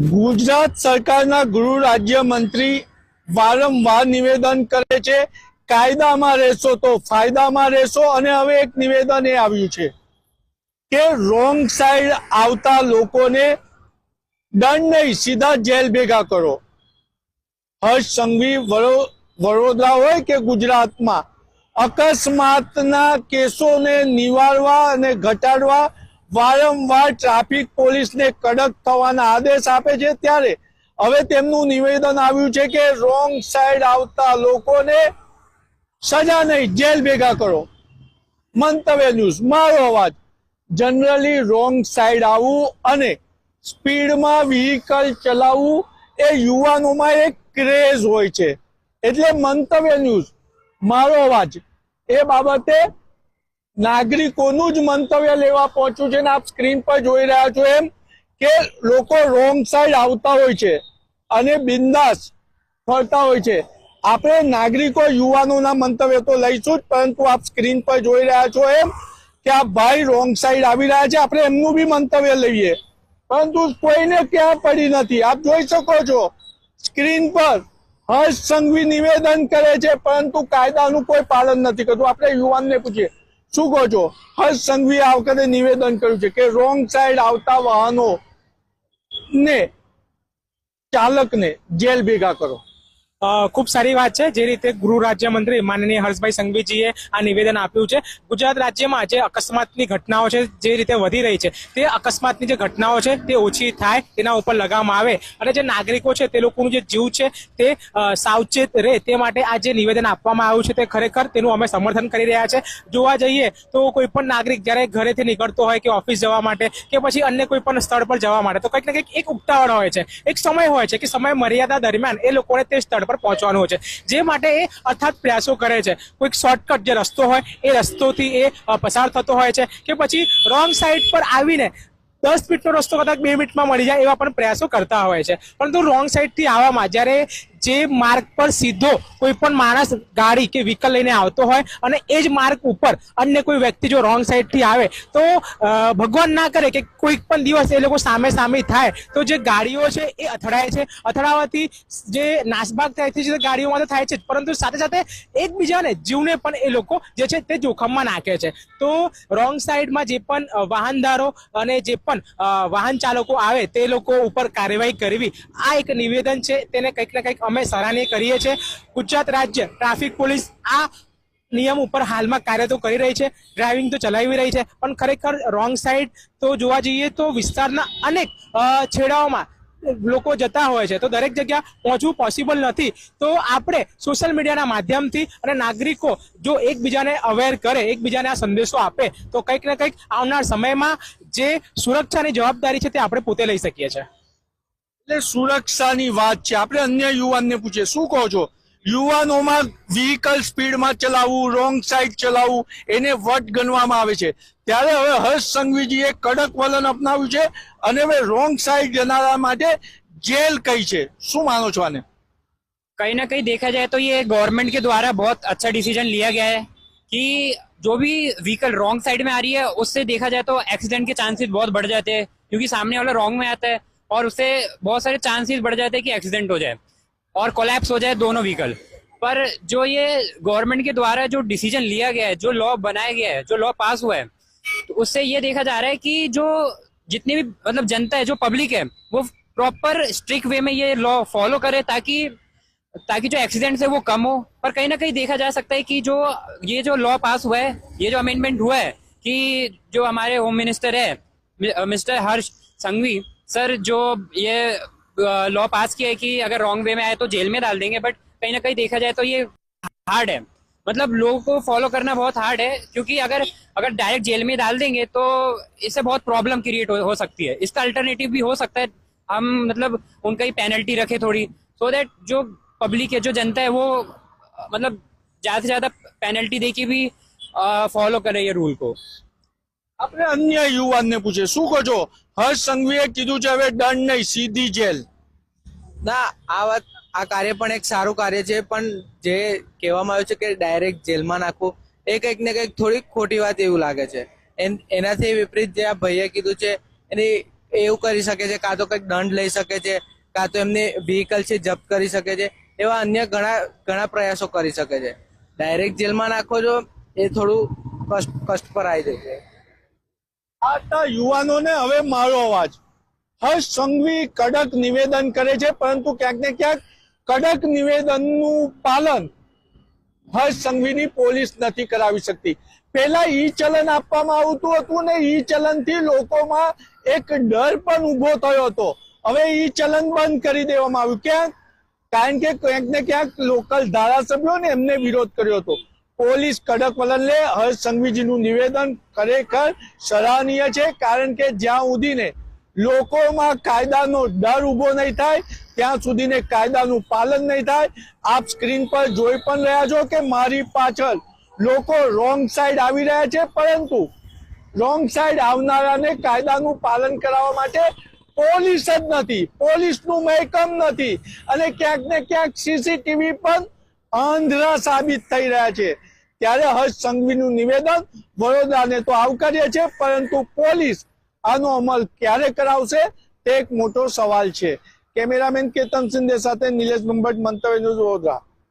ગુજરાત સરકારના ગૃહ રાજ્ય મંત્રી વારંવાર નિવેદન કરે છે, કાયદામાં રહેશો તો ફાયદામાં રહેશો અને હવે એક નિવેદન એ આવ્યું છે કે રોંગ સાઈડ આવતા લોકોને દંડ નહીં, સીધા જેલ ભેગા કરો. હર્ષ સંઘવી વડો- વડોદરા હોય કે ગુજરાતમાં, અકસ્માતના કેસોને નિવારવા અને ઘટાડવા વારંવાર ટ્રાફિક પોલીસને કડક થવાના આદેશ આપે છે ત્યારે હવે તેમનું નિવેદન આવ્યું છે કે રોંગ સાઈડ આવતા લોકોને સજા નહીં, જેલ ભેગા કરો. મંતવ્ય ન્યૂઝ, મારો અવાજ. જનરલી રોંગ સાઈડ આવવું અને સ્પીડમાં વ્હીકલ ચલાવવું એ યુવાનોમાં એક ક્રેઝ હોય છે. એટલે મંતવ્ય ન્યૂઝ, મારો અવાજ. એ બાબતે નાગરિકોનું જ મંતવ્ય લેવા પહોંચ્યું છે ને આપ સ્ક્રીન પર જોઈ રહ્યા છો એમ કે લોકો રોંગ સાઈડ આવતા હોય છે અને બિંદાસ ફરતા હોય છે. આપણે નાગરિકો, યુવાનોના મંતવ્ય તો લઈશું જ, પરંતુ આપ સ્ક્રીન પર જોઈ રહ્યા છો એમ કે આ ભાઈ રોંગ સાઈડ આવી રહ્યા છે, આપણે એમનું બી મંતવ્ય લઈએ. પરંતુ કોઈને ક્યાં પડી નથી. આપ જોઈ શકો છો, સ્ક્રીન પર હર્ષ સંઘવી નિવેદન કરે છે, પરંતુ કાયદાનું કોઈ પાલન નથી કરતું. આપણે યુવાનને પૂછીએ શું કહો છો? હર્ષ સંઘવીએ આ વખતે નિવેદન કર્યું છે કે રોંગ સાઈડ આવતા વાહનો ને ચાલકને જેલ ભેગા કરો. ખૂબ સારી વાત છે. જે રીતે ગૃહ રાજ્યમંત્રી માનનીય હર્ષભાઈ સંઘવીજીએ આ નિવેદન આપ્યું છે. ગુજરાત રાજ્યમાં જે અકસ્માતની ઘટનાઓ છે, જે રીતે વધી રહી છે, તે અકસ્માતની જે ઘટનાઓ છે, તે ઓછી થાય, તેના ઉપર લગામ આવે. અને જે નાગરિકો છે, તે લોકોનું જે જીવ છે, તે સાવચેત રહે, તે માટે આ જે નિવેદન આપવામાં આવ્યું છે, તે ખરેખર તેનું અમે સમર્થન કરી રહ્યા છે. જોવા જઈએ તો કોઈ પણ નાગરિક જ્યારે ઘરેથી નીકળતો હોય કે ઓફિસ જવા માટે કે પછી અન્ય કોઈ પણ સ્થળ પર જવા માટે, તો કંઈક ને કંઈક એક ઉતાવળ હોય છે. એક સમય હોય છે કે સમય મર્યાદા દરમિયાન એ લોકોને તે સ્થળ પર પહોંચવાનું છે. જે માટે એ અથાત પ્રયાસો કરે છે. કોઈક શોર્ટકટ જે રસ્તો હોય, એ રસ્તોથી એ પસાર થતો હોય છે કે પછી રોંગ સાઈડ પર આવીને દસ મિનિટનો રસ્તો કદાચ બે મિનિટમાં મળી જાય એવા પણ પ્રયાસો કરતા હોય છે. પરંતુ રોંગ સાઈડથી આવવામાં જ્યારે જે માર્ગ પર સીધો કોઈ પણ માણસ ગાડી કે વ્હીકલ લઈને આવતો હોય અને એ જ માર્ગ ઉપર અન્ય કોઈ વ્યક્તિ જો રોંગ સાઈડથી આવે, તો ભગવાન ના કરે કે કોઈક પણ દિવસ એ લોકો સામે સામે થાય. તો જે ગાડીઓ છે એ અથડાય છે. અથડાવાથી જે નાસભાગ થાય છે, જે ગાડીઓમાં તો થાય છે પરંતુ સાથે સાથે એકબીજાને જીવને પણ એ લોકો જે છે તે જોખમમાં નાખે છે. તો રોંગ સાઈડમાં જે પણ વાહનદારો અને જે પણ વાહન ચાલકો આવે, તે લોકો ઉપર કાર્યવાહી કરવી આ એક નિવેદન છે. તેને કંઈક ને કંઈક અમે સરાહનીય કરીએ છીએ. ગુજરાત રાજ્ય ટ્રાફિક પોલીસ આ નિયમ ઉપર હાલમાં કાર્ય તો કરી રહી છે. ડ્રાઇવિંગ તો ચલાવી રહી છે. પણ ખરેખર રોંગ સાઈડ તો જોવા જઈએ તો વિસ્તારના અનેક છેડાઓમાં લોકો જતા હોય છે. તો દરેક જગ્યા પહોંચવું પોસિબલ નથી. તો આપણે સોશિયલ મીડિયાના માધ્યમથી અને નાગરિકો જો એકબીજાને અવેર કરે, એકબીજાને આ સંદેશો આપે, તો કંઈક ને કંઈક આવનાર સમયમાં જે સુરક્ષાની જવાબદારી છે તે આપણે પોતે લઈ શકીએ છીએ. એટલે સુરક્ષાની વાત છે આપણે અન્ય યુવાનને પૂછીએ શું કહો છો યુવાનોમાં વ્હીકલ સ્પીડમાં ચલાવવું રોંગ સાઈડ ચલાવવું એને વટ ગણવામાં આવે છે ત્યારે હવે હર્ષ સંઘવીજીએ કડક વલણ અપનાવ્યું છે અને હવે રોંગ સાઈડ જનારા માટે જેલ કઈ છે શું માનો છો આને कहीं ना कहीं देखा जाए तो ये गवर्नमेंट के द्वारा बहुत अच्छा डिसीजन लिया गया है कि जो भी व्हीकल रॉन्ग साइड में आ रही है उससे देखा जाए तो एक्सीडेंट के चांसेस बहुत बढ़ जाते हैं क्योंकि सामने वाला रॉन्ग में आता है और उससे बहुत सारे चांसेस बढ़ जाते हैं कि एक्सीडेंट हो जाए और कोलैप्स हो जाए दोनों व्हीकल पर जो ये गवर्नमेंट के द्वारा जो डिसीज़न लिया गया है, जो लॉ बनाया गया है, जो लॉ पास हुआ है तो उससे ये देखा जा रहा है कि जो जितनी भी मतलब जनता है, जो पब्लिक है, वो प्रॉपर स्ट्रिक्ट वे में ये लॉ फॉलो करे ताकि ताकि जो एक्सीडेंट है वो कम हो। पर कहीं ना कहीं देखा जा सकता है कि जो, ये जो लॉ पास हुआ है, ये जो अमेंडमेंट हुआ है कि जो हमारे होम मिनिस्टर है मिस्टर हर्ष संघवी सर जो ये लॉ पास किया है कि अगर रॉन्ग वे में आए तो जेल में डाल देंगे बट कहीं ना कहीं देखा जाए तो ये हार्ड है। मतलब लोगों को फॉलो करना बहुत हार्ड है क्योंकि अगर अगर डायरेक्ट जेल में डाल देंगे तो इससे बहुत प्रॉब्लम क्रिएट हो, हो सकती है। इसका अल्टरनेटिव भी हो सकता है। हम मतलब उनका ही पेनल्टी रखे थोड़ी सो दैट जो पब्लिक है जो जनता है वो मतलब ज़्यादा से ज़्यादा पेनल्टी दे के भी फॉलो करे ये रूल को। આપણે અન્ય યુવાનને પૂછીએ શું કહો છો હર્ષ સંઘવીએ કીધું છે, હવે દંડ નહીં, સીધી જેલ. ના, આ વાત, આ કાર્ય પણ એક સારું કાર્ય છે, પણ જે કહેવામાં આવ્યું છે કે ડાયરેક્ટ જેલમાં નાખવું, એ કંઈક ને કંઈક થોડીક ખોટી વાત એવું લાગે છે. એનાથી વિપરીત જે આ ભાઈએ કીધું છે, એની એવું કરી શકે છે, કાં તો કંઈક દંડ લઈ શકે છે, કાં તો એમની વ્હીકલ છે જપ્ત કરી શકે છે, એવા અન્ય ઘણા ઘણા પ્રયાસો કરી શકે છે. ડાયરેક્ટ જેલમાં નાખો છો, એ થોડું કષ્ટ કષ્ટ પર આવી છે આટલા યુવાનોને હવે મારો અવાજ. હર્ષ સંઘવી કડક નિવેદન કરે છે, પરંતુ ક્યાંક ને ક્યાંક કડક નિવેદનનું પાલન હર્ષ સંઘવીની પોલીસ નથી કરાવી શકતી. પહેલા ઈ ચલન આપવામાં આવતું હતું ને ઈ ચલનથી લોકોમાં એક ડર પણ ઊભો થયો હતો. હવે ઈ ચલન બંધ કરી દેવામાં આવ્યું. ક્યાંક? કારણ કે ક્યાંક ને ક્યાંક લોકલ ધારાસભ્યોને એમને વિરોધ કર્યો હતો. પોલીસ કડક વલણ લે હર્ષ સંઘવીજીનું નિવેદન ખરેખર સરાહનીય છે, કારણ કે જ્યાં સુધીને લોકોમાં કાયદાનો ડર ઊભો નહીં થાય, ત્યાં સુધીને કાયદાનું પાલન નહીં થાય. આપ સ્ક્રીન પર જોઈ પણ રહ્યા છો કે મારી પાછળ લોકો રોંગ સાઈડ આવી રહ્યા છે, પરંતુ રોંગ સાઈડ આવનારાને કાયદાનું પાલન કરાવવા માટે પોલીસ જ નથી, પોલીસનું મહેકમ નથી. અને ક્યાંક ને ક્યાંક સીસીટીવી પણ આંધળા સાબિત થઈ રહ્યા છે. ત્યારે હર્ષ સંઘવીનું નિવેદન વડોદરાને તો આવકાર્ય છે, પરંતુ પોલીસ આનો અમલ ક્યારે કરાવશે તે એક મોટો સવાલ છે. કેમેરામેન કેતન સિંધે સાથે નિલેશ બંભટ મંતવ્ય વડોદરા.